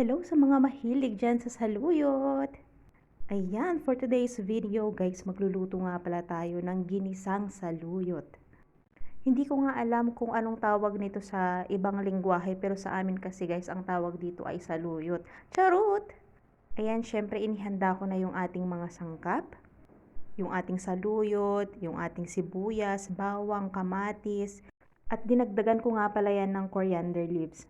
Hello sa mga mahilig dyan sa saluyot! Ayan, for today's video guys, magluluto nga pala tayo ng ginisang saluyot. Hindi ko nga alam kung anong tawag nito sa ibang lingwahe pero sa amin kasi guys, ang tawag dito ay saluyot. Charot! Ayan, syempre inihanda ko na yung ating mga sangkap. Yung ating saluyot, yung ating sibuyas, bawang, kamatis, at dinagdagan ko nga pala yan ng coriander leaves.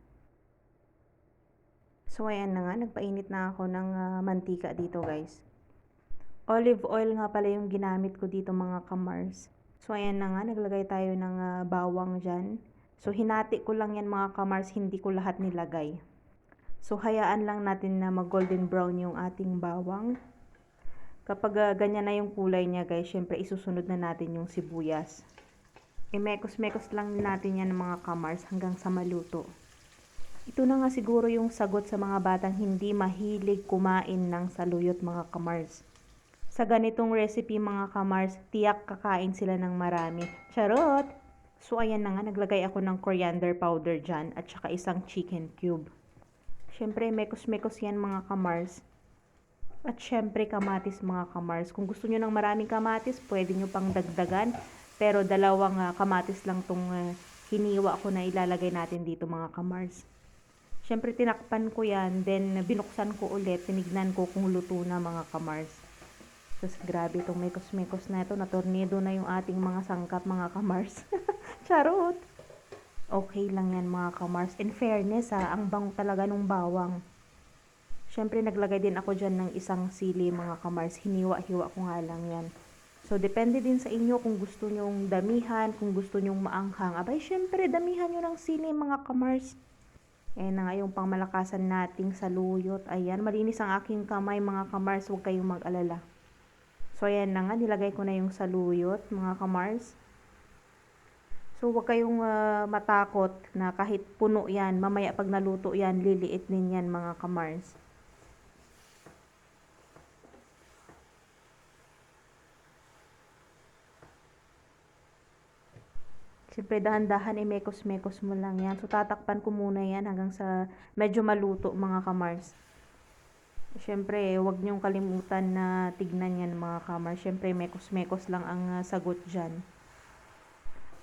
So, ayan na nga, nagpainit na ako ng ah, mantika dito, guys. Olive oil nga pala yung ginamit ko dito, mga kamars. So, ayan na nga, naglagay tayo ng ah, bawang dyan. So, hinati ko lang yan, mga kamars, hindi ko lahat nilagay. So, hayaan lang natin na mag-golden brown yung ating bawang. Kapag ah, ganyan na yung kulay niya, guys, syempre isusunod na natin yung sibuyas. I-mekos-mekos lang natin yan, mga kamars, hanggang sa maluto. Ito na nga siguro yung sagot sa mga batang hindi mahilig kumain ng saluyot mga kamars. Sa ganitong recipe mga kamars, tiyak kakain sila ng marami. Charot! So ayan na nga, naglagay ako ng coriander powder dyan at saka isang chicken cube. Siyempre, mekos-mekos yan mga kamars. At syempre, kamatis mga kamars. Kung gusto nyo ng maraming kamatis, pwede nyo pang dagdagan. Pero dalawang ah, kamatis lang tong ah, hiniwa ko na ilalagay natin dito mga kamars. Siyempre, tinakpan ko yan. Then, binuksan ko ulit. Tinignan ko kung luto na mga kamars. Tapos, grabe itong mekos-mekos na ito. Natornado na yung ating mga sangkap, mga kamars. Charot! Okay lang yan, mga kamars. In fairness, ha, ang bango talaga nung bawang. Siyempre, naglagay din ako dyan ng isang sili, mga kamars. Hiniwa-hiwa ko nga lang yan. So, depende din sa inyo kung gusto nyong damihan, kung gusto nyong maanghang. Abay, syempre, damihan nyo ng sili, mga kamars. Ayan na nga yung pangmalakasan nating saluyot. Ayan, malinis ang aking kamay mga kamars. Huwag kayong mag-alala. So, ayan na nga. Nilagay ko na yung saluyot mga kamars. So, huwag kayong ah, matakot na kahit puno yan, mamaya pag naluto yan, liliit din yan mga kamars. Siyempre, dahan-dahan, imekos-mekos mo lang yan. So, tatakpan ko muna yan hanggang sa medyo maluto, mga kamars. Siyempre, huwag niyong kalimutan na tignan yan, mga kamars. Siyempre, mekos-mekos lang ang ah, sagot dyan.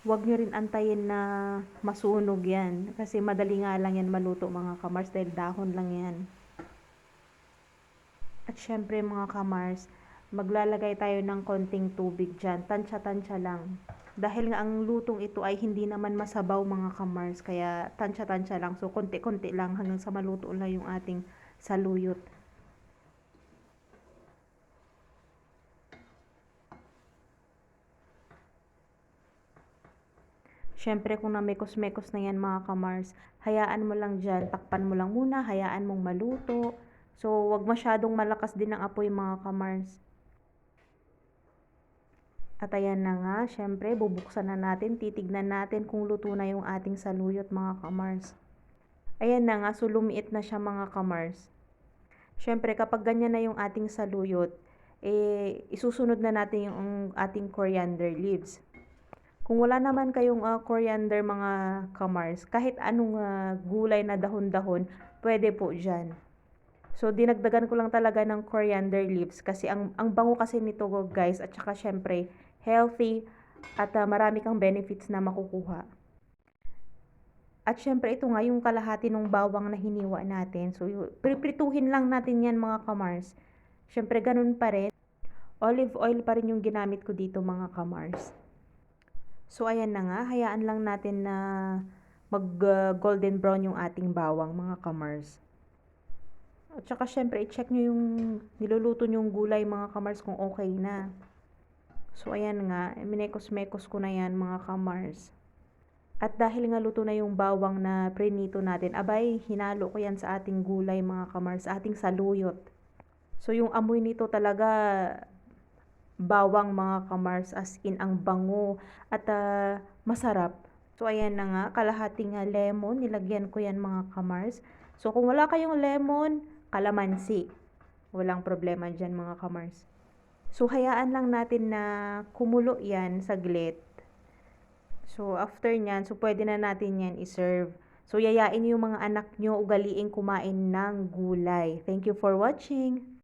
Huwag niyo rin antayin na masunog yan. Kasi madali nga lang yan maluto, mga kamars, dahil dahon lang yan. At syempre, mga kamars, maglalagay tayo ng konting tubig dyan. Tansya-tansya lang. Dahil nga ang lutong ito ay hindi naman masabaw mga kamars, kaya tansya-tansya lang. So, konti-konti lang hanggang sa maluto lang yung ating saluyot. Siyempre, kung namekos-mekos na yan mga kamars, hayaan mo lang dyan, takpan mo lang muna, hayaan mong maluto. So, wag masyadong malakas din ang apoy mga kamars. At ayan na nga, syempre, bubuksan na natin, titignan natin kung luto na yung ating saluyot mga kamars. Ayan na nga, so lumiit na siya mga kamars. Syempre, kapag ganyan na yung ating saluyot, eh, isusunod na natin yung ating coriander leaves. Kung wala naman kayong ah, coriander mga kamars, kahit anong ah, gulay na dahon-dahon, pwede po dyan. So, dinagdagan ko lang talaga ng coriander leaves kasi ang, ang bango kasi nito guys at saka syempre healthy at ah, marami kang benefits na makukuha. At syempre ito nga yung kalahati ng bawang na hiniwa natin. So, priprituhin lang natin yan mga kamars. Syempre ganun pa rin. Olive oil pa rin yung ginamit ko dito mga kamars. So, ayan na nga. Hayaan lang natin na mag ah, brown yung ating bawang mga kamars. At saka syempre, i-check nyo yung niluluto nyong gulay mga kamars kung okay na. So, ayan nga. Minekos-mekos ko na yan mga kamars. At dahil nga luto na yung bawang na prinito natin, abay, hinalo ko yan sa ating gulay mga kamars, sa ating saluyot. So, yung amoy nito talaga, bawang mga kamars, as in ang bango at ah, masarap. So, ayan na nga, kalahating nga lemon, nilagyan ko yan mga kamars. So, kung wala kayong lemon, kalamansi. Walang problema dyan mga kamars. So, hayaan lang natin na kumulo yan saglit. So, after nyan, so pwede na natin yan iserve. So, yayain yung mga anak nyo ugaliing kumain ng gulay. Thank you for watching!